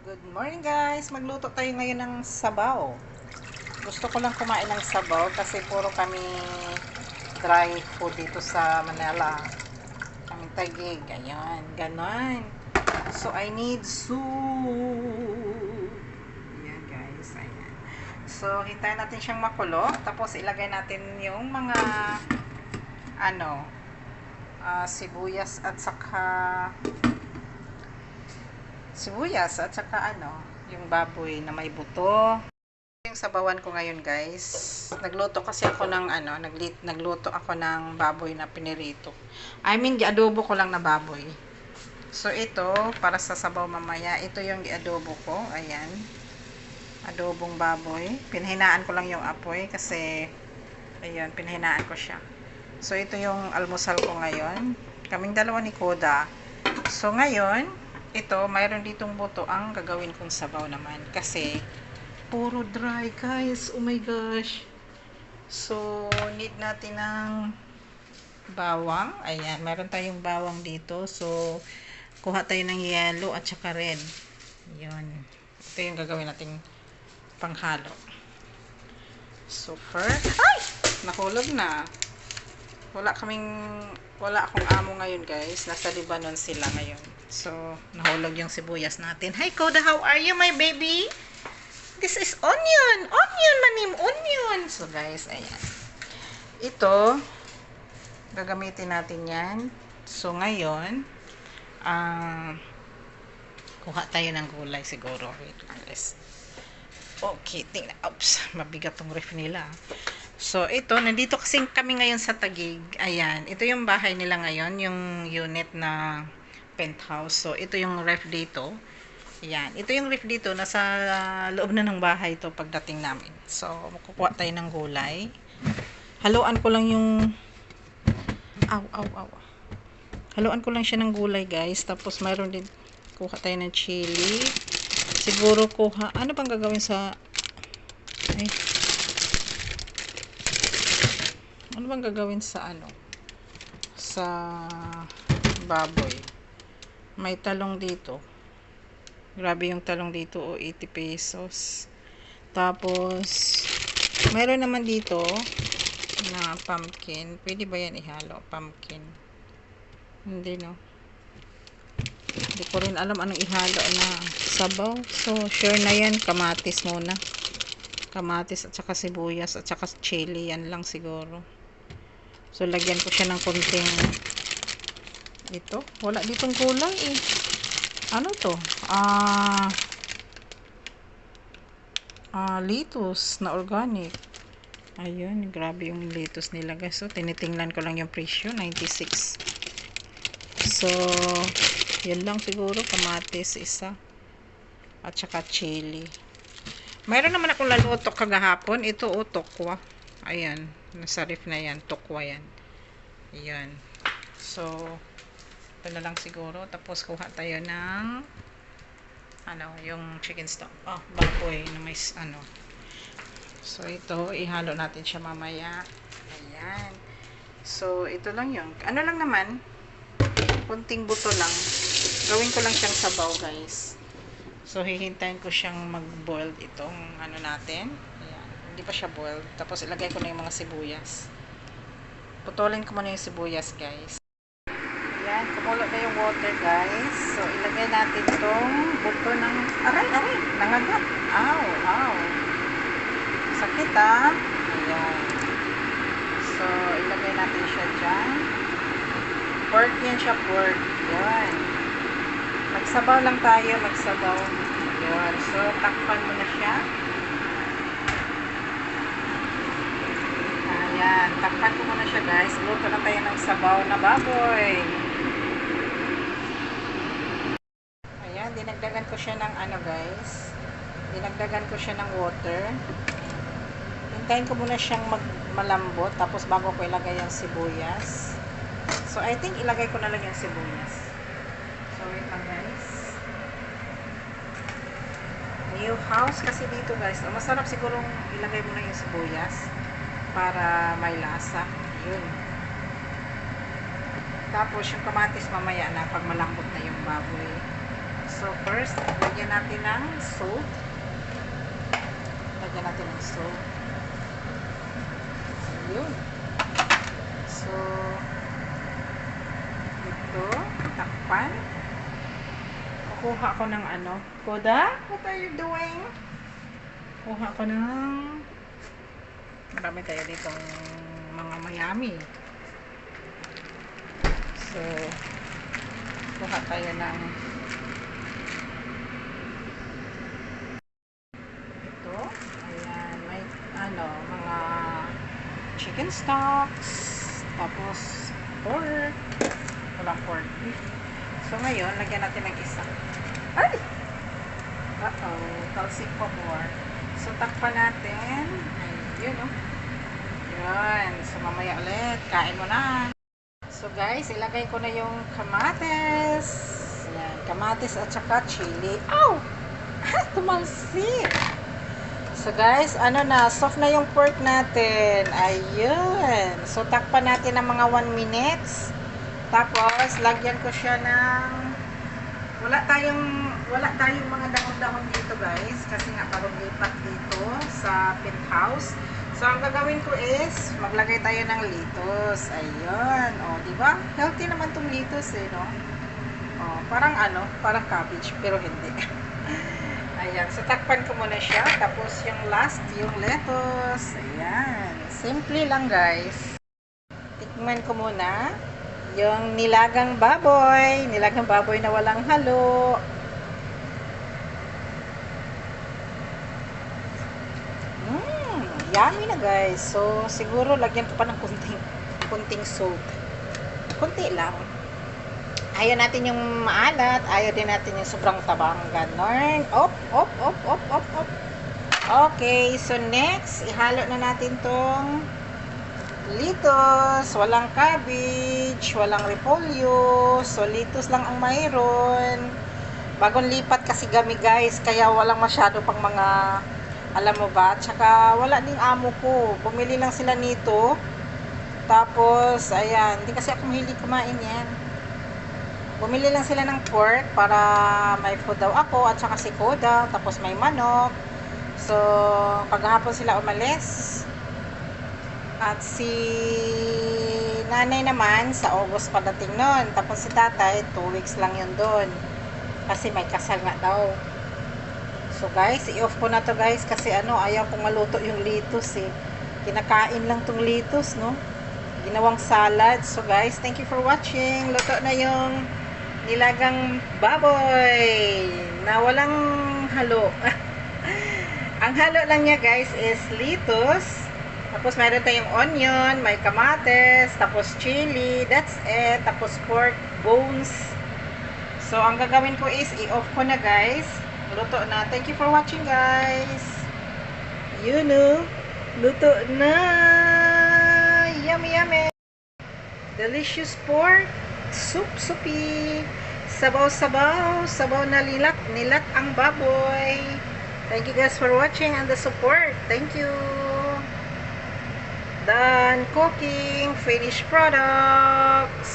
Good morning guys! Magluto tayo ngayon ng sabaw. Gusto ko lang kumain ng sabaw kasi puro kami dry food dito sa Manila. Kami tagig. Ayan, ganon. So, I need soup. Ayan guys, ayan. So, hintayin natin siyang makulo. Tapos, ilagay natin yung mga ano, ah, sibuyas at saka sibuyas at saka ano, yung baboy na may buto. Yung sabawan ko ngayon, guys. Nagluto kasi ako ng ano, naglit, nagluto ako ng baboy na pinirito. I mean, giadobo ko lang na baboy. So, ito, para sa sabaw mamaya, ito yung giadobo ko. Ayan. Adobong baboy. Pinhinaan ko lang yung apoy kasi, ayun, pinhinaan ko siya. So, ito yung almusal ko ngayon. Kaming dalawa ni Koda. So, ngayon, ito, mayroon ditong buto ang gagawin kong sabaw naman. Kasi, puro dry, guys. Oh my gosh. So, need natin ng bawang. Ayan, meron tayong bawang dito. So, kuha tayo ng yellow at saka red. Yun. Ito yung gagawin nating panghalo. So, first, ay! Nahulog na. Wala kaming, wala akong amo ngayon, guys. Nasa Lebanon sila ngayon. So, nahulog yung sibuyas natin. Hi, Koda. How are you, my baby? This is onion. Onion, manim. Onion. So, guys, ayan. Ito, gagamitin natin yan. So, ngayon, ah, kuha tayo ng gulay siguro. Wait lang, guys. Okay, tingnan. Oops, mabigat tong ref nila. So, ito, nandito kasi kami ngayon sa Tagig. Ayan, ito yung bahay nila ngayon, yung unit na penthouse. So, ito yung ref dito. Ayan, ito yung ref dito. Nasa loob na ng bahay ito pagdating namin. So, makukuha tayo ng gulay. Haluan ko lang yung... Aw, aw, aw. Haluan ko lang siya ng gulay, guys. Tapos, mayroon din... Kuha tayo ng chili. Siguro kuha... Ano bang gagawin sa... Ay, ano bang gagawin sa ano? Sa baboy. May talong dito. Grabe yung talong dito o 80 pesos. Tapos meron naman dito na pumpkin. Pwede ba yan ihalo? Pumpkin. Hindi no. Hindi ko rin alam anong ihalo na sabaw. So, sure na yan. Kamatis muna. Kamatis at saka sibuyas at saka chili. Yan lang siguro. So, lagyan ko siya ng konting ito. Wala ditong gulay eh. Ano to? Ah, ah, lettuce na organic. Ayun, grabe yung lettuce nila guys. So, tinitingnan ko lang yung presyo. 96. So, yan lang siguro. Kamatis isa. At saka chili. Mayroon naman akong laluto kagahapon. Ito o, tokwa. Ayan. Nasa ref na yan. Tokwa yan. Ayan. So, ito na lang siguro. Tapos, kuha tayo ng ano, yung chicken stock. Oh, baboy na may ano. So, ito, ihalo natin siya mamaya. Ayan. So, ito lang yung, ano lang naman, kunting buto lang. Gawin ko lang siyang sabaw, guys. So, hihintayin ko siyang mag-boiled itong ano natin. Hindi pa siya boiled. Tapos, ilagay ko na yung mga sibuyas. Putulin ko muna yung sibuyas, guys. Ayan. Kumulo na yung water, guys. So, ilagay natin itong buto ng... Aray, aray! Nangagat. Ow, ow. Sakit, ah. Ayan. So, ilagay natin siya dyan. Pork yan siya, pork. Yan. Magsabaw lang tayo, magsabaw. Yun. So, takpan mo na siya. Ayan. Takpan ko muna siya, guys. Luto na tayo ng sabaw na baboy. Ayan. Dinagdagan ko siya ng ano, guys. Dinagdagan ko siya ng water. Hintayin ko muna siyang mag malambot. Tapos, bago ko ilagay yung sibuyas. So, I think ilagay ko na lang yung sibuyas. So, wait lang guys. New house kasi dito guys. Oh, masarap sigurong ilagay mo na yung sibuyas para may lasa. Yun. Tapos yung kamatis mamaya na pag malambot na yung baboy. So, first, lagyan natin ng salt. Lagyan natin ng salt. Ayun. So, ito, takpan. Kukuha ko ng ano. Koda, what are you doing? Kuha ko ng marami tayo ditong mga mayami. So, kuha tayo ng ito. Ayan, may ano, mga chicken stocks, tapos pork, walang pork beef. So, ngayon, lagyan natin ng isa. Ay! Uh-oh, talsik pa more. So, takpan natin. Ayun, oh. Yun. So, mamaya ulit. Kain mo na. So, guys, ilagay ko na yung kamates. Yan, kamates at saka chili. Ow! Tumalsik! So, guys, ano na, soft na yung pork natin. Ayun. So, takpan natin ng mga 1 minutes. Tapos, lagyan ko siya ng wala tayong wala tayong mga dahon-dahon dito guys kasi nga parang lipat dito sa penthouse so ang gagawin ko is maglagay tayo ng litos. Ayun. O di ba? Healthy naman tong litos eh no? O, parang ano parang cabbage pero hindi. Ayan. So takpan ko muna siya. Tapos yung last yung lettuce. Ayan. Simple lang guys. Tikman ko muna yung nilagang baboy, nilagang baboy na walang halo. Yummy na guys. So, siguro lagyan ko pa ng kunting, kunting salt. Kunti lang. Ayaw natin yung maalat, ayaw din natin yung sobrang tabang ganon. Op, op, op, op, op, op. Okay, so next, ihalo na natin tong litos, walang cabbage, walang repolyo, so litos lang ang mayroon. Bagong lipat kasi kami guys, kaya walang masyado pang mga, alam mo ba, tsaka wala ding amo ko, bumili lang sila nito, tapos, ayan, hindi kasi ako mahilig kumain yan. Bumili lang sila ng pork para may food daw ako at saka si Koda, tapos may manok. So, paghapon sila umalis, at si nanay naman, sa August padating nun. Tapos si tatay, 2 weeks lang yun doon. Kasi may kasal nga daw. So guys, i-off ko na to guys. Kasi ano, ayaw kong maluto yung litos eh. Kinakain lang tong litos, no? Ginawang salad. So guys, thank you for watching. Luto na yung nilagang baboy na walang halo. Ang halo lang niya guys is litos tapos meron tayong onion, may kamates, tapos chili, that's it. Tapos pork bones. So, ang gagawin ko is i-off ko na guys. Luto na. Thank you for watching guys. You know, luto na. Yummy, yummy. Delicious pork. Soup, soupy. Sabaw-sabaw. Sabaw na lilat. Nilat ang baboy. Thank you guys for watching and the support. Thank you done cooking finished products